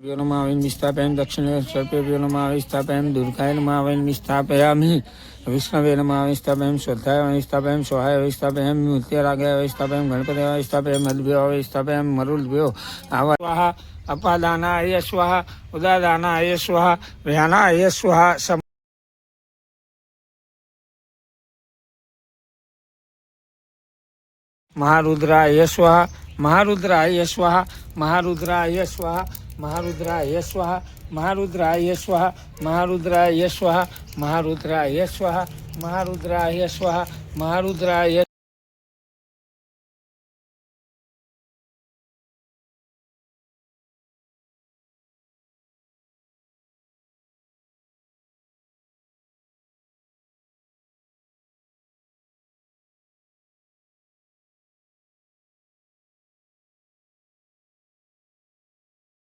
नम आवेन विस्थापयाम दक्षिणेश्वर्य नम आविस्थापयाम दुर्गाय नम आवेन विष्णवे नम आविस्थापयाम श्रद्धाय आविस्थापयाम सहाय आविस्थापयाम मूर्तिरागाय आविस्थापयाम गणपति आविस्थापयाम मधुभ्यो आविस्थापयाम मरुलभ्यो आवाह अपादानाय स्वाहा उदादानाय स्वाहा व्यानाय सम महारुद्राय स्वाहा महारुद्राय स्वाहा महारुद्राय स्वाहा महारुद्राय स्वाहा महारुद्राय स्वाहा महारुद्राय स्वाहा महारुद्रा स्वाहा महारुद्राय स्वाहा महारुद्राय